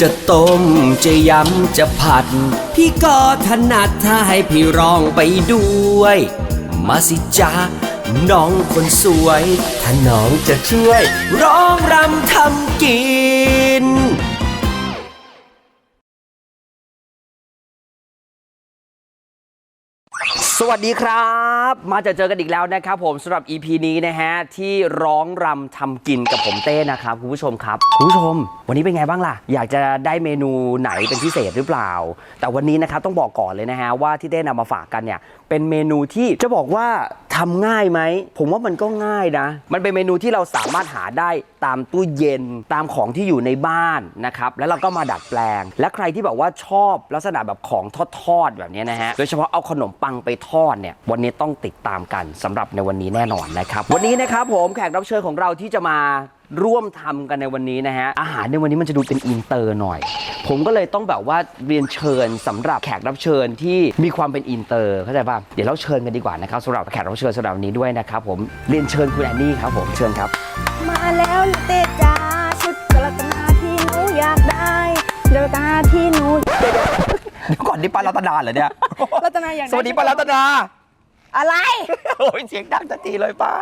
จะต้มจะยำจะผัด พี่ก็ถนัดถ้าให้พี่ร้องไปด้วย มาสิจ้าน้องคนสวย ถ้าน้องจะช่วย ร้องรำทำกิน วัสดีครับ มาจะเจอกันอีกแล้วนะครับผมสำหรับ EP นี้นะฮะ ที่ร้องรำทำกินกับผมเต้นะครับคุณผู้ชมครับคุณผู้ชม วันนี้เป็นไงบ้างล่ะ อยากจะได้เมนูไหนเป็นพิเศษหรือเปล่า แต่วันนี้นะครับต้องบอกก่อนเลยนะฮะว่าที่เต้นำมาฝากกันเนี่ยเป็นเมนูที่จะบอกว่า ทำง่ายไหม ผมว่ามันก็ง่ายนะ มันเป็นเมนูที่เราสามารถหาได้ตามตู้เย็นตามของที่อยู่ในบ้านนะครับ แล้วเราก็มาดัดแปลง และใครที่แบบว่าชอบลักษณะแบบของทอดๆแบบนี้นะฮะ โดยเฉพาะเอาขนมปังไปทอดเนี่ย วันนี้ต้องติดตามกันสำหรับในวันนี้แน่นอนนะครับ วันนี้นะครับผมแขกรับเชิญของเราที่จะมา ร่วมทำกันในวันนี้นะฮะ อาหารในวันนี้มันจะดูเป็นอินเตอร์หน่อย ผมก็เลยต้องแบบว่าเรียนเชิญสำหรับแขกรับเชิญที่มีความเป็นอินเตอร์เข้าใจป่ะเดี๋ยวเราเชิญกันดีกว่านะครับสำหรับแขกรับเชิญสำหรับวันนี้ด้วยนะครับผมเรียนเชิญคุณแอนนี่ครับผมเชิญครับ มาแล้วเตจ้าชุดกระตนาที่หนูอยากได้กระตนาที่หนูเดี๋ยวก่อนนี่ปารัตนาเหรอเนี่ยรัตนาอยากไสวัสดีปารัตนา อะไร โอ้ยเสียงดังทันทีเลยป้า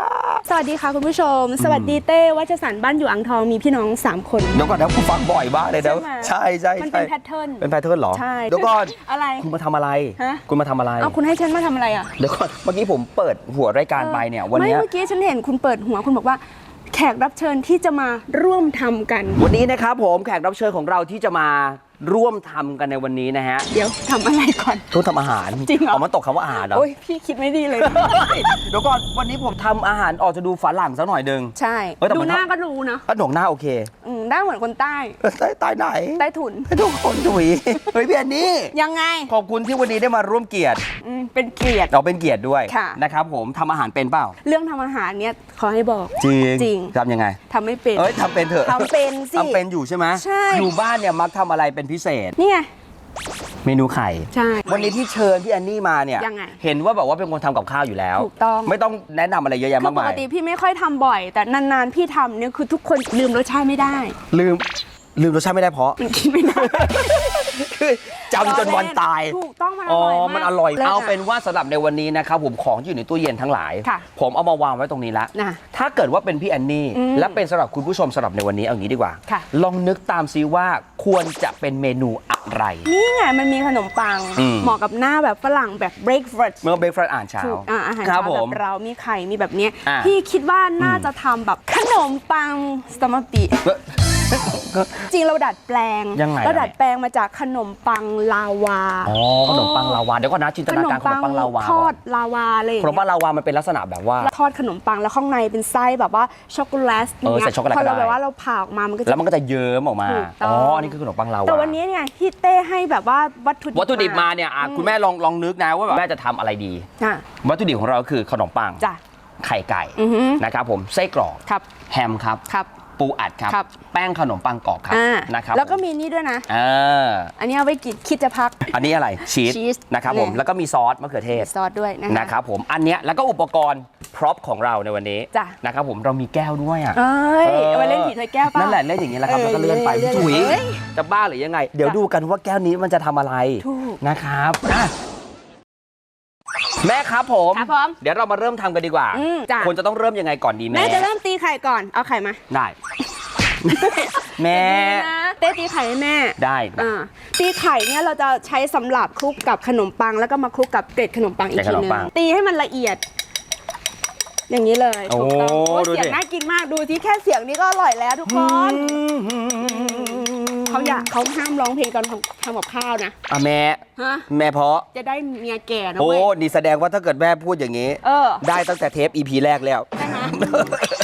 สวัสดีค่ะคุณผู้ชม สวัสดีเต้วัชสันต์บ้านอยู่อ่างทองมีพี่น้อง 3 คน เดี๋ยวก่อนนะผมฟังบ่อยมากเลยนะใช่ไหมใช่ใช่มันใช่เป็นแพทเทิร์นเป็นแพทเทิร์นเหรอใช่เดี๋ยวก่อนอะไร คุณมาทำอะไร ฮะ คุณมาทำอะไร เอาคุณให้ฉันมาทำอะไรอะเดี๋ยวก่อนเมื่อกี้ผมเปิดหัวรายการไปเนี่ยวันไม่เนี้ย เมื่อกี้ฉันเห็นคุณเปิดหัวคุณบอกว่า แขกรับเชิญที่จะมาร่วมทำกัน วันนี้นะครับผมแขกรับเชิญของเราที่จะมา ร่วมทำกันในวันนี้นะฮะเดี๋ยวทำอะไรก่อน ทุกทำอาหารจริงเหรอมันตกคำว่าอาหารเหรอโอ้ยพี่คิดไม่ดีเลย เดี๋ยวก่อนวันนี้ผมทำอาหารออกจะดูฝรั่งสักหน่อยหนึง ใช่ เอ้ยแต่ดูมันหน้าก็รู้เนาะถ้าหนงหน้าโอเค อื มได้เหมือนคนใต้เออใต้ใต้ไหนใต้ถุนทุกคนถุยเฮ้ยพี่แอนนี่ ยังไงขอบคุณที่วันนี้ได้มาร่วมเกียรติ อืมเป็นเกียรติ เราเป็นเกียรติด้วยค่ะ นะครับผมทำอาหารเป็นเปล่า เรื่องทำอาหารเนี่ยขอให้บอก จริงจริง ทำยังไง ทำไม่เป็น เอ้ยทำเป็นเถอะทำเป็นสิ ทำเป็นอยู่ใช่ไหมใช่ อยู่บ้านเนี่ยมักทำอะไรเป็นพิเศษ นี่ไง เมนูไข่ ใช่ วันนี้ที่เชิญพี่แอนนี่มาเนี่ย ยังไง เห็นว่าแบบว่าเป็นคนทำกับข้าวอยู่แล้ว ถูกต้อง ไม่ต้องแนะนำอะไรเยอะแยะคือมากปมากย ติพี่ไม่ค่อยทำบ่อย แต่นานๆพี่ทำเนี่ยคือทุกคนลืมรสชาติไม่ได้ลืมลืมรสชาติไม่ได้เพราะ มันกินไม่ได้ คือจำจนวันตาย ถูกต้องมันออ๋อ ร่อยมากมันอร่อย ลิศะเอาเป็นว่าสำหรับในวันนี้นะครับผมของที่อยู่ในตู้เย็นทั้งหลาย ค่ะผมเอามาวางไว้ตรงนี้ละ น่ะถ้าเกิดว่าเป็นพี่แอนนี่ อืมและเป็นสำหรับคุณผู้ชมสำหรับในวันนี้เอางี้ดีกว่า ค่ะ ลองนึกตามซิว่าควรจะเป็นเมนูอะไร นี่ไงมันมีขนมปัง อืม เหมาะกับหน้าแบบฝรั่งแบบ breakfast เมื่อเบรกฟาสอ่านเช้าถูกอะอาหารครัเช้าบผแบม บเรามีไข่มีแบบเนี้ยอะ พี่คิดว่าน่าจะทำแบบขนมปังสตอมปี จริงเราดัดแปลงยังไงเราล่ะดัดแปลงมาจากขนมปังลาวาอ๋อขนมปังลาวาเดี๋ยวก่อนนะจินตนาการขนมปังลาวาทอก่อดนลาวาอะไรอย่างขนมปัเงี้งยลาวามันเป็นลักษณะแบบว่าทอดขนมปังแล้วข้างในเป็นไส้แบบว่าช็อกโกแลตเออใส่ช็อกโกแลตพอเราก็ได้แบบว่าเราผ่าออกมามันก็จะแล้วมันก็จะเยิ้มออกมาถูกต้องอ๋ออันนี้คือขนมปังลาวาแต่วันนี้เนี่ยที่เต้ให้แบบว่าวัตถุดิบวัตถุดิบมาเนี่ยอะคุณแม่ลองลองนึกนะว่าแบบแม่จะทำอะไรดีอะวัตถุดิบของเราคือขนมปังจ้ะไข่ไก่อือหือนะครับผมไส้กรอกครับแฮมครับครับ ปูอัดครับ ครับ แป้งขนมปังกรอบครับอ่านะครับแล้วก็ผมมีนี่ด้วยนะ เอออันนี้เอาไว้กินคิดจะพัก อันนี้อะไรชีสชีสนะครับผม เนี่ย แล้วก็มีซอสมะเขือเทศ ซอสด้วยนะคะนะครับผมอันเนี้ยแล้วก็อุปกรณ์พร็อพของเราในวันนี้จ้ะ นะครับผมเรามีแก้วด้วยอะ เอ้ยเออเอาไว้เล่นผีถ้วยแก้วป่ะ นั่นแหละเล่นอย่างนี้แหละครับเออแล้วก็เลื่อนไปเลื่อนถุยเอ้ยจะบ้าหรือยังไง เดี๋ยวจ้ะดูกันว่าแก้วนี้มันจะทำอะไรถูก นะครับอะ แม่ครับผม ครับผม เดี๋ยวเรามาเริ่มทำกันดีกว่า อืมจ้ะ ควรจะต้องเริ่มยังไงก่อนดีแม่แม่จะเริ่มตีไข่ก่อน เอาไข่มาได้ แม่ดีนะเต้ตีไข่ให้แม่ได้อ่าตีไข่เนี่ยเราจะใช้สำหรับคลุกกับขนมปัง แล้วก็มาคลุกกับเกล็ดขนมปังอีกเกล็ดขทีนมนึงปังตีให้มันละเอียด อย่างนี้เลยถูกต้องโอ้โอ้ยดูดิ เสียงน่ากินมากดูที่แค่เสียงนี้ก็อร่อยแล้วทุกคน เขาอยากเขาห้ามร้องเพลงตอนทำทำกับข้าวนะอะแม่ ฮะแม่เพราะ จะได้เมียแก่นะโอ้ เว้ย นี่แสดงว่าถ้าเกิดแม่พูดอย่างนี้ เออ ได้ตั้งแต่เทป EP แรกแล้วใช่ไหม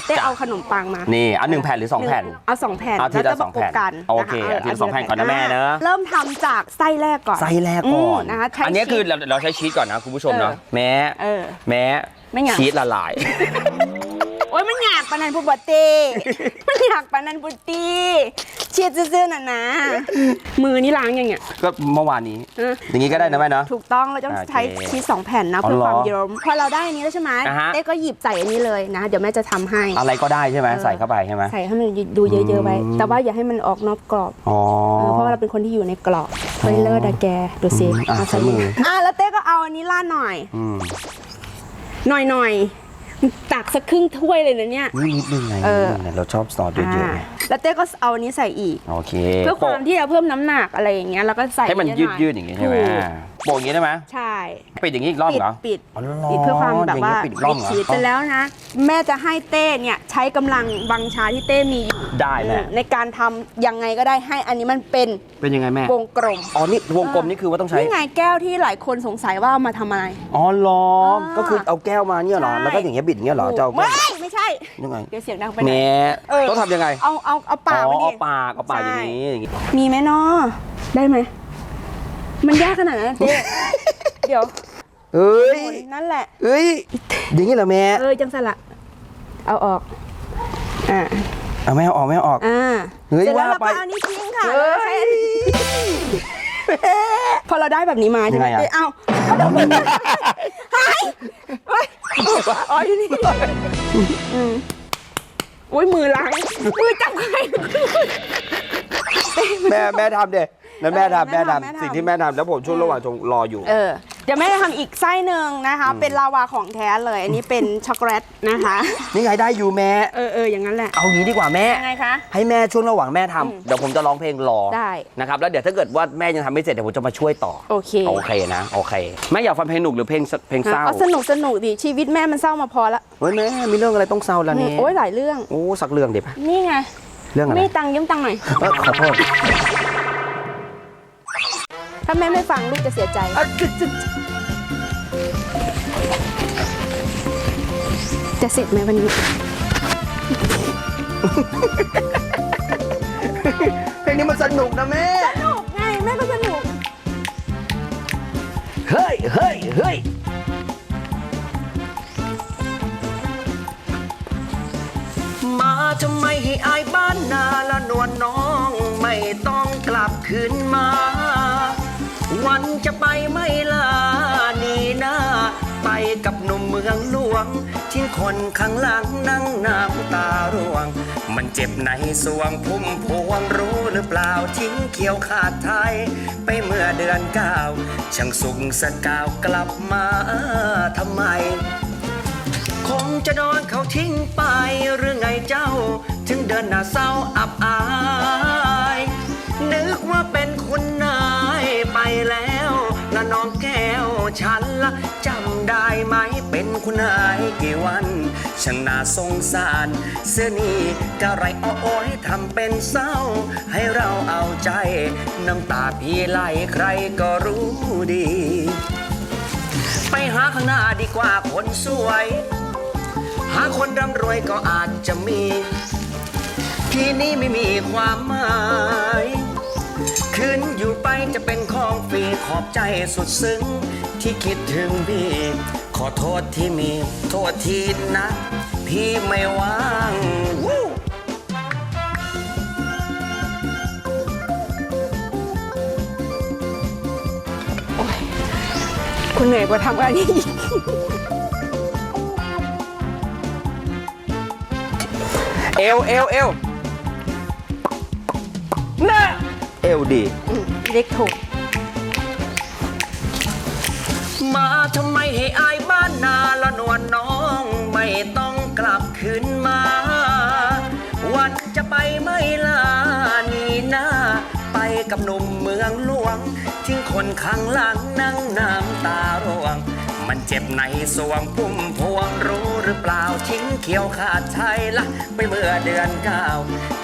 ได้เอาขนมปังมานี่เอาหนึ่งแผ่นหรือสองแผ่นเอาสองแผ่นเอาทีละแล้วจสองแผ่นประกบกันโอเคนะะเอาทีละสองแผ่นก่อนนะแม่นะเริ่มทำจากไส้แรกก่อน ไส้แรกก่อนมนะคะใช้อันนี้คือชีสเราเราใช้ชีสก่อนนะคุณผู้ชมเนาะ เออแม้เออแม้ไม่ไงชีสละลาย โอ้ยมันอยากปานนันพุบตีมันอยากปานนันพุตีเชียร์ซื่อๆน่ะนะ มือนี่ล้างยังไงก็เมื่อวานนี้ เอออย่างนี้ก็ได้นะแม่เนาะ ถูกต้องเราต้องโอเคใช้ชีสสองแผ่นนะอ๋อเพื่อเหรอความเยิ้มพอเราได้อันนี้แล้วใช่ไหมอ่าฮะ เต้ก็หยิบใส่อันนี้เลยนะ เดี๋ยวแม่จะทำให้ อะไรก็ได้ใช่ไหมเออ ใส่เข้าไปใช่ไหม ใส่ให้มันดูเยอะๆไว้ อืม แต่ว่าอย่าให้มันออกนอกกรอบอ๋อเออเพราะว่าเราเป็นคนที่อยู่ในกรอบเฮ้ยเลิศอะแกดูสิอืมอะเาใช้มืออะแล้วเต้ก็เอาอันนี้ราดหน่อย อืมหน่อยหน่อยๆ ตักสักครึ่งถ้วยเลยนะเนี่ยนี่นิดนึงไงเออนิดนึงไงเราชอบซอสเยอะๆอ่าไงแล้วเต้ก็เอาอันนี้ใส่อีก โอเคเพื่อความโปะที่จะเพิ่มน้ำหนักอะไรอย่างเงี้ยแล้วก็ใส่ให้มันเะยืดหยืดๆอย่างงี้ใช่ไหมถูก โปะอย่างงี้ได้ไหมใช่ปิดอย่างงี้อีกรอบปิดเหรอปิดอ๋อเหรอปิดเพื่อความแบบว่าย่งงี้ปิดอีกรอบเหรอชีสเสร็จแล้วนะ แม่จะให้เต้เนี่ยใช้กำลังบังชาที่เต้มีอยู่ได้แม่ในการทำยังไงก็ได้ให้อันนี้มันเป็นเป็นยังไงแม่วงกลม อ๋อนี่วงกลมนี่คือว่าต้องใช้ นี่ไงแก้วที่หลายคนสงสัยว่าเอามาทำอะไร อ๋อเหรออ่าก็คือเอาแก้วมาเนี่ยเหรอ ใช่ แล้วก็อย่างเงี้ยบิดอย่างเงี้ยเหรอจะเอาแก้ไม่วไม่ใช่ ยังไงเดี๋ยวเสียงดังไปแหไหนน่เออ ต้องทำยังไง เอาเอาเอาปากอ๋อมาดิเอาปากเอาปากอย่างนี้อย่างงี้ มีไหมเนาะได้ไหม มันยากขนาดนั้นนะเจ๊เดี๋ยวเอ้ยนั่นแหละเอ้ยอย่างงี้เหรอแม่เออจังสละเอาออกอ่าเอาไม่เอาออกไม่เอาออกอ่าเฮ้ยเสร็จแล้วว่าเราไปก็เอานี่ทิ้งค่ะเฮ้ยใช้อันนี้พอเราได้แบบนี้มาใช่ไหมยังไงอะเอ้ยเอาเอาเดี๋ยวมันหายเอ้ยอ๋ออยู่นี่อืมอุ้ยมือล้างมือจับใครแม่แม่ทำเด็ นั่นแม่เออทำแม่แม่ทำแม่ทำทำสิ่งที่แม่ทำแล้วผมช่วงระหว่างชงรออยู่ เออเดี๋ยวแม่จะทำอีกไส้หนึ่งนะคะ เป็นลาวาของแท้เลย อันนี้เป็นช็อกโกแลตนะคะ นี่ไงได้อยู่แม่ เออเอออย่างนั้นแหละ เอางี้ดีกว่าแม่ ยังไงคะ ให้แม่ช่วงระหว่างแม่ทำเดี๋ยวผมจะร้องเพลงรอได้ นะครับแล้วเดี๋ยวถ้าเกิดว่าแม่ยังทำไม่เสร็จเดี๋ยวผมจะมาช่วยต่อ โอเคโอเคนะโอเคแม่อยากฟังเพลงหนุกหรือเพลงเพลงเศร้าเอาสนุกสนุกดิชีวิตแม่มันเศร้ามาพอละเฮ้ยแม่มีเรื่องอะไรต้องเศร้าแล้วเนี่ยโอ้ยหลายเรื่อง โอ้สักเรื่องเดี๋ยวนี่ไง เรื่องอะไรไม่ตังค์ยืมตังค์หน่อย เออขอโทษ ถ้าแม่ไม่ฟังลูกจะเสียใจอะจึ๊ดจึ๊ดจะเสร็จไหมวันนี้ เพลงนี้มันสนุกนะแม่ สนุกไงแม่ก็สนุก เฮ้ยเฮ้ยเฮ้ยมาทำไมให้อายบ้านนาละนวลน้อง ไม่ต้องกลับคืนมา วันจะไปไม่ลานีนาไปกับหนุ่มเมืองหลวง ทิ้งคนข้างหลังนั่งน้ำตาร่วง มันเจ็บในสวงพุ่มพวงรู้หรือเปล่าทิ้งเขียวขาดไทย ไปเมื่อเดือนเก้าช่างสุขสกาวกลับมาทำไม คงจะโดนเขาทิ้งไปหรือไงเจ้า ถึงเดินหน้าเศร้าอับอาย นึกว่าเป็น แล้วละน้องแก้วฉันละจำได้ไหมเป็นคุณนายกี่วันช่างน่าสงสารเสื้อนี่กะไรอ้อโอยทำเป็นเศร้า ให้เราเอาใจน้ำตาพี่ไหลใครก็รู้ดี ไปหาข้างหน้าดีกว่าคนสวย หาคนร่ำรวยก็อาจจะมี ที่นี้ไม่มีความหมาย คืนอยู่ไปจะเป็นของฟรีขอบใจสุดซึ้ง ที่คิดถึงพี่ ขอโทษที่มีโทษทีนะ พี่ไม่ว่างคุณเหนื่อยกว่าทำอันนี้อีกเอวเอวเอวน่ะ อวดีอืมเล็กถูก มาทำไมให้อายบ้านนาละนวลน้อง ไม่ต้องกลับคืนมา วันจะไปไม่ลานี่นาไปกับหนุ่มเมืองหลวงทิ้งคนข้างหลังนั่งน้ำตาร่วง มันเจ็บในสวงพุ่มพวงรู้หรือเปล่าทิ้งเขียวขาดชัยละไปเมื่อเดือนเก้า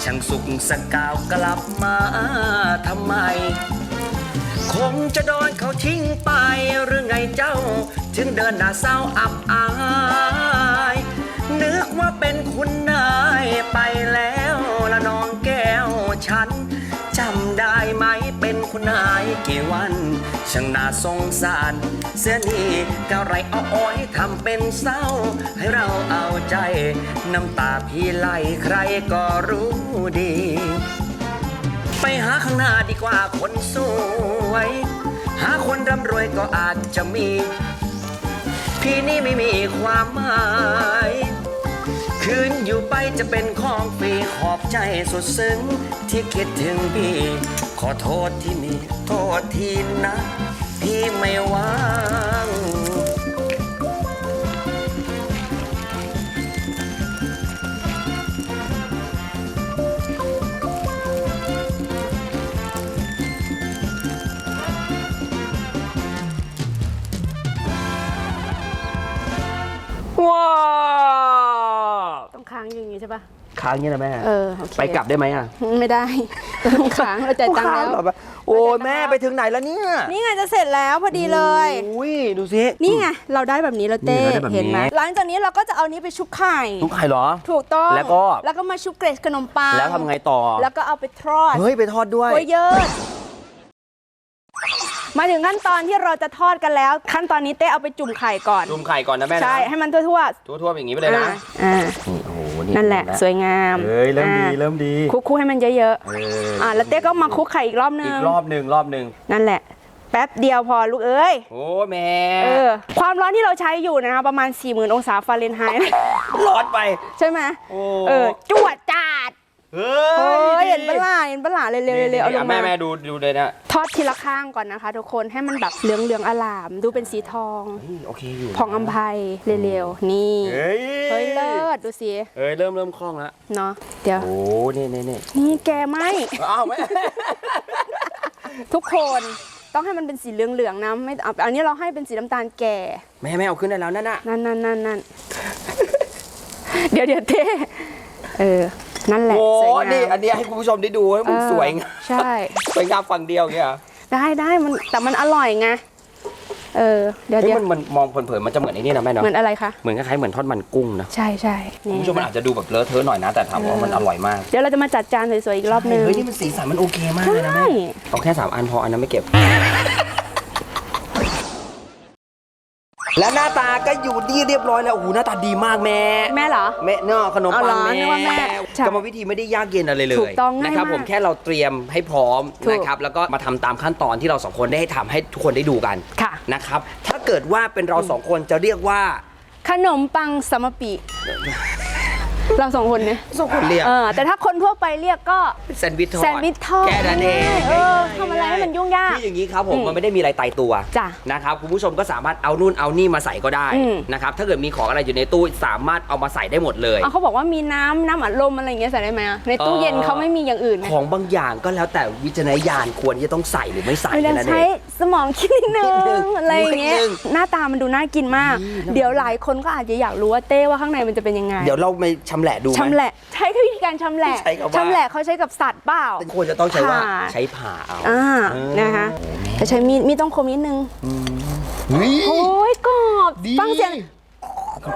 ช่างสุขสกาวกลับมาทำไม คงจะโดนเขาทิ้งไปหรือไงเจ้า ถึงเดินหน้าเศร้าอับอายนึกว่าเป็นคุณนายไปแล้วละน้องแก้วฉัน คุณนายกี่วัน ช่างน่าสงสาร เสื้อนี่กะไรเอาอ้อยทำเป็นเศร้า ให้เราเอาใจ น้ำตาพี่ไหลใครก็รู้ดี ไปหาข้างหน้าดีกว่าคนสวย หาคนร่ำรวยก็อาจจะมี พี่นี่ไม่มีความหมาย คืนอยู่ไปจะเป็นของฟรีขอบใจสุดซึ้ง ที่คิดถึงพี่ ขอโทษที่มีโทษทีนะ พี่ไม่ว่าง ค้างอย่างนี้ใช่ปะค้างเงี้ยนะแม่ เออโอเคไปกลับได้ไหมอะไม่ได้ต้องค้างเราจ่ายตังค์แล้วเหรอโอ้ยแม่ไปถึงไหนแล้วเนี่ยนี่ไงจะเสร็จแล้วพอดีเลย อุ้ยดูสิ นี่ไงเราได้แบบนี้แล้วเต้ นี่เราได้แบบนี้ เห็นไหมหลังจากนี้เราก็จะเอานี้ไปชุบไข่ทุกไข่เหรอ ถูกต้อง แล้วก็ แล้วก็มาชุบเกรดขนมปังแล้วทำไงต่อ แล้วก็เอาไปทอด เฮ้ย ไปทอดด้วย โอ้ยเยอะมาถึงขั้นตอนที่เราจะทอดกันแล้ว ขั้นตอนนี้เต้เอาไปจุ่มไข่ก่อน จุ่มไข่ก่อนนะแม่นะใช่ ให้มันทั่วทั่วๆอย่างนี้ไปๆเลยนะ อ่าอ่านี่โอ้โห นี่นั่นแหละเห็สวยงามเฮ้ยเริ่มดีอ่าเริ่มดีคลุกๆให้มันเยอะเออๆออ่าแล้วเต้ก็มาคลุกไข่อีกรอบนึอีงกรอบหนึ่งรอบหนึ่งนั่นแหละแป๊บเดียวพอลูกเอ้ย โอ้แม่เออความร้อนที่เราใช้อยู่นะคะประมาณ 40,000 องศาฟาเรนไฮต์ร้อนไป ใช่ไหมโอ้เออจวดจาด เฮ้เฮ้ยยเห็นปะล่ะเห็นปะล่ะเร็วๆเร็วๆเอาลนี่งแม่มาแม่ดูดูเลยนะทอดทีละข้างก่อนนะคะ ทุกคนให้มันแบบเหลืองเหลืองๆอลาม ดูเป็นสีทองเฮ้ยโอเคอยู่ผ่องอำไพเร็วๆนี่เฮ้ยเฮ้ยเลิศดูสิเฮ้ยเริ่มเริ่มคล่องแล้วเนาะเดี๋ยว โอ้นี่นี่นี่นี่แกไหม อ้าวแม่ ทุกคนต้องให้มันเป็นสีเหลืองๆนะไม่เอาอันนี้เราให้เป็นสีน้ำตาลแก่ แม่แม่เอาขึ้นได้แล้วนั่นน่ะนั่นนั่นนั่นนั่นเดี๋ยวเดี๋ยวเต้เออ นั่นแหละโอ้สวยงามนี่อันนี้ให้คุณผู้ชมได้ดูให้มันเออสวยงามใช่ สวยงามฝั่งเดียวอย่างเงี้ยเหรอได้ได้มันแต่มันอร่อยไงเออเดี๋ยวเฮ้ยเดี๋ยวมันมันมองเผินๆมันจะเหมือนไอ้นี่นะแม่เนาะเหมือนอะไรคะเหมือนคล้ายๆเหมือนทอดมันกุ้งนะใช่ใช่คุณนี่ผู้ชมมันอาจจะดูแบบเลอะเทอะหน่อยนะแต่ถามว่ามันอร่อยมากเดี๋ยวเราจะมาจัดจานสวยๆอีกรอบนึงเฮ้ยนี่มันสีสันมันโอเคมากเลยนะใช่ แม่เอาแค่สามอันพออันนั้นไม่เก็บ และหน้าตาก็อยู่ดีเรียบร้อยแล้วโอ้โหหน้าตาดีมากแม่แม่เหรอ แม่เนาะขนมเอาเหรปังอแม่นึกว่าแม่ใช่กรรมวิธีไม่ได้ยากเย็นอะไรเลยถูกต้องง่ายนะครับ มากผมแค่เราเตรียมให้พร้อมถูก นะครับแล้วก็มาทำตามขั้นตอนที่เราสองคนได้ทำให้ทุกคนได้ดูกันค่ะ นะครับถ้าเกิดว่าเป็นเราสองคนจะเรียกว่า ขนมปังสมปี เราสองคนเนี่ยสองคนเรียกเออแต่ถ้าคนทั่วไปเรียกก็แซนด์วิชทอดแซนด์วิชทอดแค่นั้นเองเออทำอะไรให้มันยุ่งยากคืออย่างนี้ครับผมอืมมันไม่ได้มีอะไรตายตัวจ้ะนะครับคุณผู้ชมก็สามารถเอานู่นเอานี่มาใส่ก็ได้อืมนะครับถ้าเกิดมีของอะไรอยู่ในตู้สามารถเอามาใส่ได้หมดเลยเอาเขาบอกว่ามีน้ำน้ำอัดลมอะไรอย่างเงี้ยใส่ได้ไหมอะในตู้เย็นเออเขาไม่มีอย่างอื่นไหมของบางอย่างก็แล้วแต่วิจารณญาณควรจะต้องใส่หรือไม่ใส่เวลาแค่นั้นเอใช้ง สมองคิดนิดนึนิดนึงงอะไรอย่างเงี้ยนิดนึงหน้าตามันดูน่ากินมากอืมเดี๋ยวหลายคนก็อาจจะอยากรู้ว่าเต้ว่าข้างในมันจะเป็นยังไง เดี๋ยวเราไปชำแหละดูไหมชำแหละ ใช้วิธีการชำแหละใช้คำว่าชำแหละเขาใช้กับสัตว์เปล่าควรจะต้องใช้ว่าผ่าใช้ผ่าเอาอ่าเออนะคะแต่ใช้มีดมีดต้องคมนิดนึงเฮ้ยโอ้ยกรอบดีฟังเสียง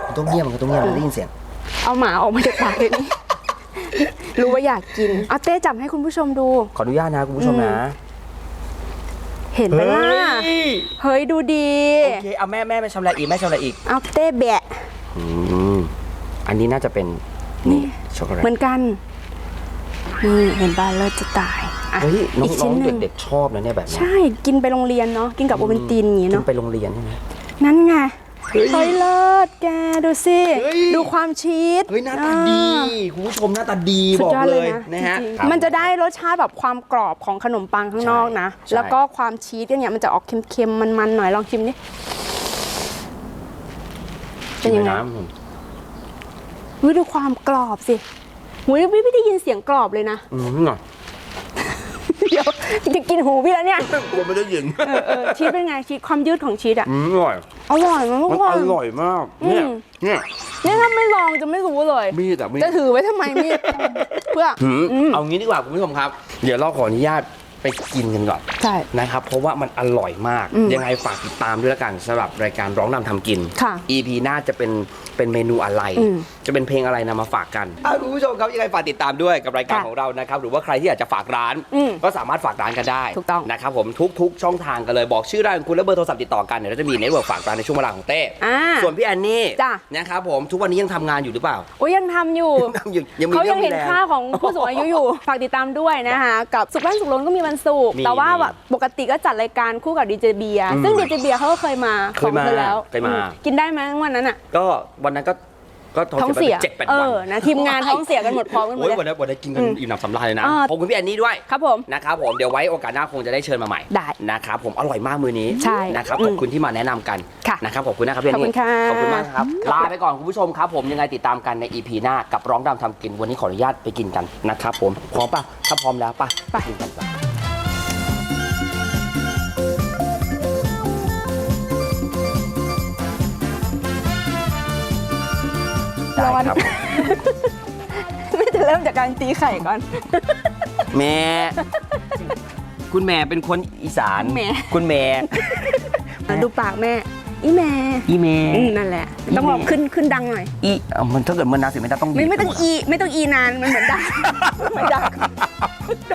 คุณต้องเงียบมันต้องเงียบมันได้ยินเสียงเอาหมาออกมาจากปากเลยนี่รู้ว่าอยากกินเอาเต้จับให้คุณผู้ชมดู ขออนุญาตนะคุณผู้ชมนะ เห็นไหมล่ะ เฮ้ยเฮ้ยดูดี โอเคเอาแม่แม่ไปชำแหละอีกแม่ชำแหละอีกเอาเต้แบะ อืมอันนี้น่าจะเป็นนี่ช็อกโกแลตเหมือนกัน นี่เห็นบ้านเลิศจะตายอะเฮ้ยน้อีกชิ้อนงหนึ่งๆเด็กๆชอบนะเนี่ยแบบนี้ใช่กินไปโรงเรียนเนาะกินกับโอเวนตินอย่างงี้กินเนาะไปโรงเรียนใช่ไหม นั่นไง เฮ้ย เฮ้ยเลิศแกดูสิ เฮ้ย ดูความชีสเฮ้ยหน้าตาดีอ่คุณผู้ชมหน้าตาดีสุบดอกยอดเลเลยยนะนะฮะ จริงๆมันจะได้รสชาติแบบความกรอบของขนมปังข้างนอกนะ ใช่ แล้วก็ความชีสเนี่ยมันจะออกเค็มๆ มันๆ หน่อยลองชิมดิ เป็นยังไงน้ำวิดูความกรอบสิหุยพี่ไม่ได้ยินเสียงกรอบเลยนะ อืมหน่อยเดี๋ยว จะกินหูพี่แล้วเนี่ยกลัวไม่ได้ยินเออเออชีสเป็นไงชีสความยืดของชีสอะอืมอร่อย อร่อยมากทุมันกคนอร่อยมาก เนี่ย อืม เนี่ย เนี่ยถ้าไม่ลองจะไม่รู้เลยมีดแต่มีด จะถือไว้ทำไมมีดเพื่อ หืมอืมเอางี้ดีกว่าคุณผู้ชมครับ เดี๋ยวเราขออนุญาต ไปกินกันก่อนใช่ นะครับเพราะว่ามันอร่อยมาก อืมยังไงฝากติดตามด้วยละกันสำหรับรายการร้องนำทำกิน ค่ะ EP หน้าจะเป็นเป็นเมนูอะไร อืมจะเป็นเพลงอะไรนำมาฝากกันอะคุณผู้ชมครับยังไงฝากติดตามด้วยกับรายการค่ะของเรานะครับหรือว่าใครที่อยากจะฝากร้าน อืมก็สามารถฝากร้านกันได้ถูกต้อง นะครับผมทุก ๆ ช่องทางกันเลยบอกชื่อร้านของคุณและเบอร์โทรศัพท์ติดต่อกันเดี๋ยวเราจะมีเน็ตเวิร์กฝากร้านในช่วงเวลาของเต้อ่า ส่วนพี่แอนนี่จ้ะ นะครับผมทุกวันนี้ยังทำงานอยู่หรือเปล่า โอ้ยยังทำอยู่ ยังยังมีเขาเรื่ยัองงเห็นมีแรง ค่าของผู้สูงอายุอยู่ ฝากติดตามด้วยนะคะ กับสุขบ้านสุขล้นก็มีวันศุกร์มีแต่ว่ามีแบบปกติก็จัดรายการคู่กับดีเจเบียร์อืมซึ่งดีเจเบียร์เขาก็เคยมาเคยมาของแล้วเคยมา อืกินได้ไหมวันนั้นอะก็วันนั้นก็ก็ท้องเสียเจ็ดแปดเอวันอนะทีมงานท้องเสียกันหมดพร้อมกันหมดโอ้ยเลยวันนั้นวันนั้นกินกันอืมอิ่มหนำสำราญเลยนะอ่าขอบคุณพี่แอนนี่ด้วย ครับผม นะครับผมเดี๋ยวไว้โอกาสหน้าคงจะได้เชิญมาใหม่ได้นะครับผมอร่อยมากมือนี้ใช่นะครับอืมขอบคุณที่มาแนะนำกันค่ะนะครับขอบคุณนะครับพี่แอนขอบคุนี่ณค่ะ ขอบคุณมากครับลาไปก่อนคุณผู้ชมครับ ผมยังไงติดตามกันใน EP หน้ากับร้องดำทำกินวันนี้ขออนุญาตไปกินกันนะครับผมพร้อมป่ะถ้าพร้อมแล้วป่ะไปกินกันป่ะ ร้อนได้ครับ ไม่จะเริ่มจากการตีไข่ก่อน แม่ คุณแม่เป็นคนอีสาน แม่ คุณแม่ ดูปากแม่ อีแม่อีแม่ อืมนั่นแหละ ต้องบอกขึ้นขึ้นดังหน่อย อีเอ่อมันถ้าเกิดมันนานสิไม่ได้ต้องไม่บีบไม่ต้องอี ไม่ต้องอีนาน มันเหมือนดัง เหมือนดัง